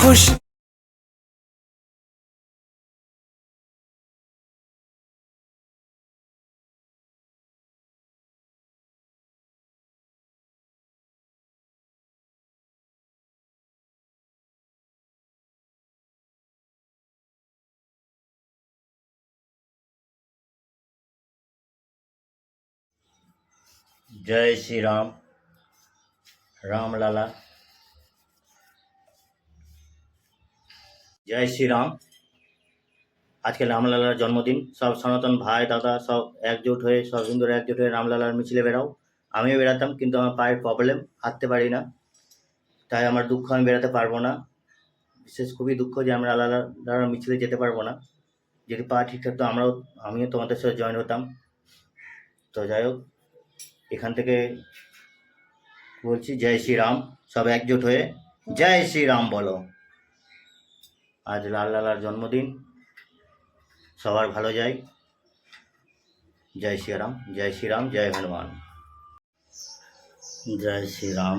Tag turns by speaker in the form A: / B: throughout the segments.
A: খুশি
B: জয় শ্রীরাম রামলালা জয় শ্রীরাম। আজকে রামলালার জন্মদিন। সব সনাতন ভাই, দাদা সব একজোট হয়ে, সব হিন্দুরা একজোট হয়ে রামলালার মিছিলে বেরাও আমিও বেরাতাম কিন্তু আমার পায়ের প্রবলেম হাঁটতে পারি না। তাই আমার দুঃখ আমি বেরাতে পারব না। বিশেষ খুবই দুঃখ যে আমরা লালার মিছিলে যেতে পারব না। যদি পা ঠিক থাকতো, আমরাও, আমিও তোমাদের সাথে জয়েন হতাম। তো যাই হোক, এখান থেকে বলছি জয় শ্রীরাম। সব একজোট হয়ে, জয় শ্রীরাম বলো। আজ লাল লালার জন্মদিন। সবার ভালো যায় জয় শ্রীরাম জয় শ্রীরাম, জয় হনুমান। জয় শ্রীরাম।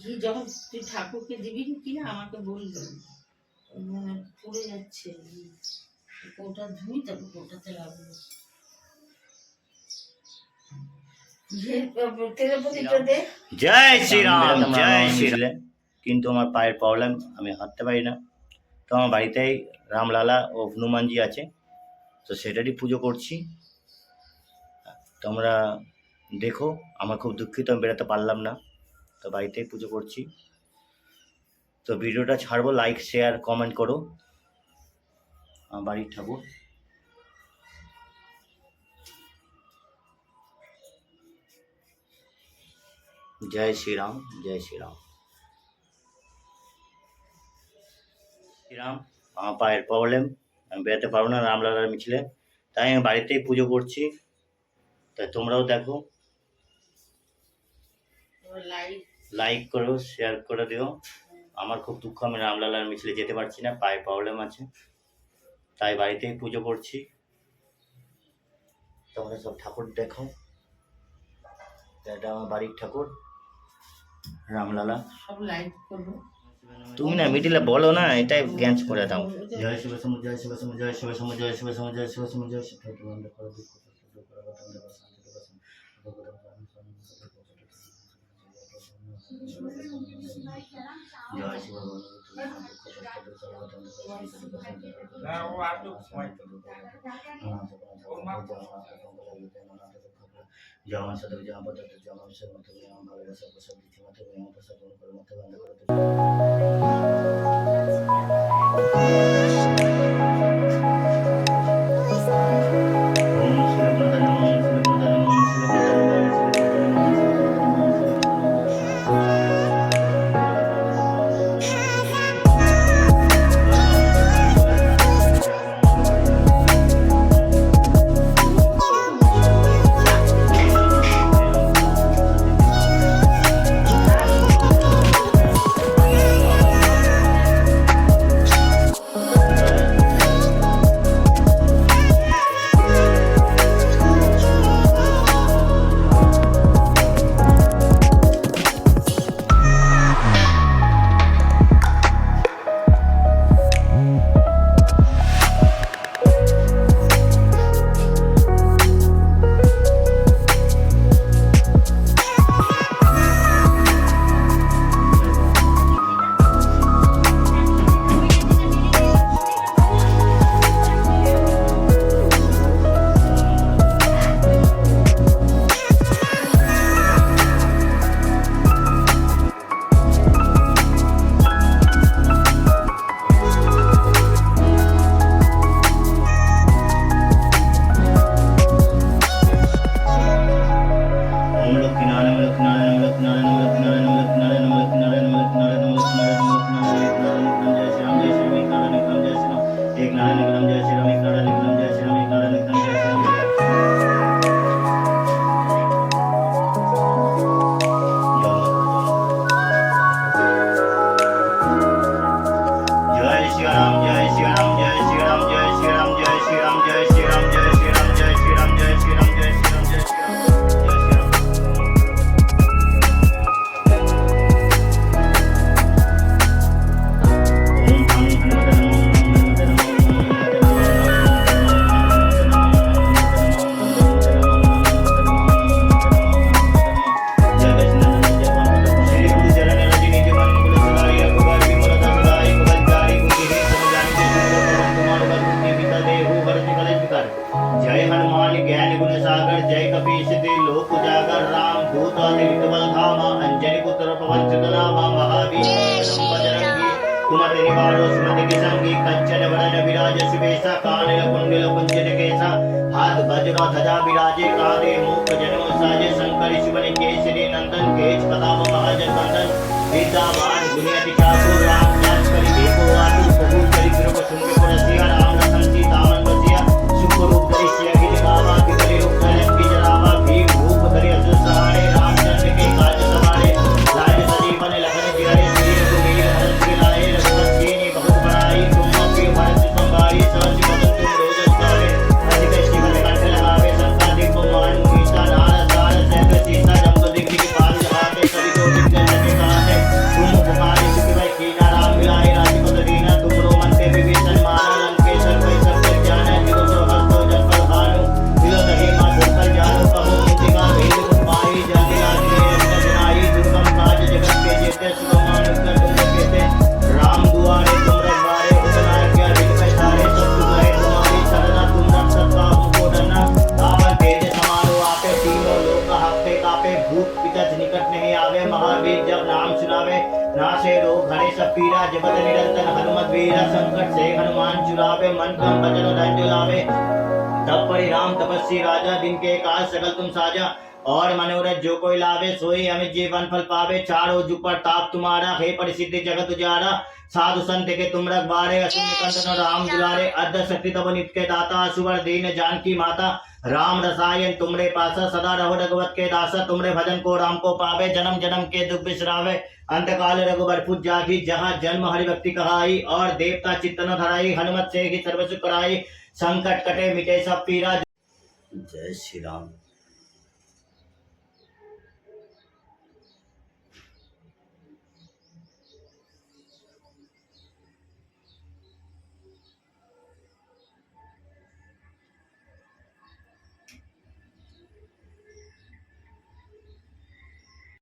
C: ঘি যখন তুই ঠাকুরকে দিবি কি না আমাকে বলবি মানে পড়ে যাচ্ছে। ওটা ধুই তারপর ওটাতে দে।
B: জয় শ্রীরাম জয় শ্রীরাম। কিন্তু আমার পায়ের প্রবলেম আমি হাঁটতে পারি না। তো আমার বাড়িতেই রামলালা ও হনুমানজি আছে তো সেটারই পুজো করছি। তোমরা দেখো আমার খুব দুঃখিত আমি বেরোতে পারলাম না। তো বাড়িতেই পুজো করছি। তো ভিডিওটা ছাড়বো লাইক শেয়ার কমেন্ট করো। বাড়ির ঠাকুর। জয় শ্রীরাম জয় শ্রীরাম। শ্রীরাম, আমার পায়ের প্রবলেম আমি বেরোতে পারব না রামলালার মিছিলে। তাই আমি বাড়িতেই পুজো করছি। তাই তোমরাও দেখো।
C: লাইট
B: লাইক করো শেয়ার করে দিও। আমার খুব দুঃখ আমি রামলালার মিছিলে যেতে পারছি না পায়ে প্রবলেম আছে। তাই বাড়িতেই পুজো করছি। তোমরা সব ঠাকুর দেখো। এটা আমার বাড়ির ঠাকুর রামলালা।
C: সব লাইট করব।
B: তুমি না মিডিলে বলো না এটাই জ্ঞান করে দাও। জয় শিব সম জয় শিব সম জয় শিব সম জয় শিব সম জয় শিব সম জয় শিব যেমন সাথে যেমন পদ্ধতি যেমন সে মতো যেমন ভালোবাসা প্রসাদ দিচ্ছি মতো প্রসাদ গ্রহণ করে মতো বন্ধ করে वज्र ध्वजा विराजे कार्य मूक जन्म साजे शंकर शिवन केसरी नंदन केश प्रताप महाजन वंदन विद्यावान दुनिया चातुर राम जाँच करि देखो आतु प्रभु करि को सुन के पुरसिया राम। वीरा संकट से हनुमान चुरावे मन का भजन धन लावे। तब परि राम तपस्वी राजा, दिन के काल सकल तुम साजा। और मनोरथ जो कोई लावे सोई अमित जीवन फल पावे। चारों जुग पर ताप तुम्हारा हे परिसिद्धि जगत उजारा। साधु संत के तुम रखबारे असुर निकंदन राम दुलारे। अर्ध शक्ति तब नित्य के दाता सुवर दीन जानकी माता। राम रसायन तुमरे पासा सदा रहो रघुवत के दासा। तुमरे भजन को राम को पावे जन्म जन्म के दुख बिसरावे। अंत काल रघुवर पुज जागी जहाँ जन्म हरि भक्ति कहाई। और देवता चित्तन धराई हनुमत से ही सर्व सुख कराई। संकट कटे मिटे सब पीरा। जय श्री राम।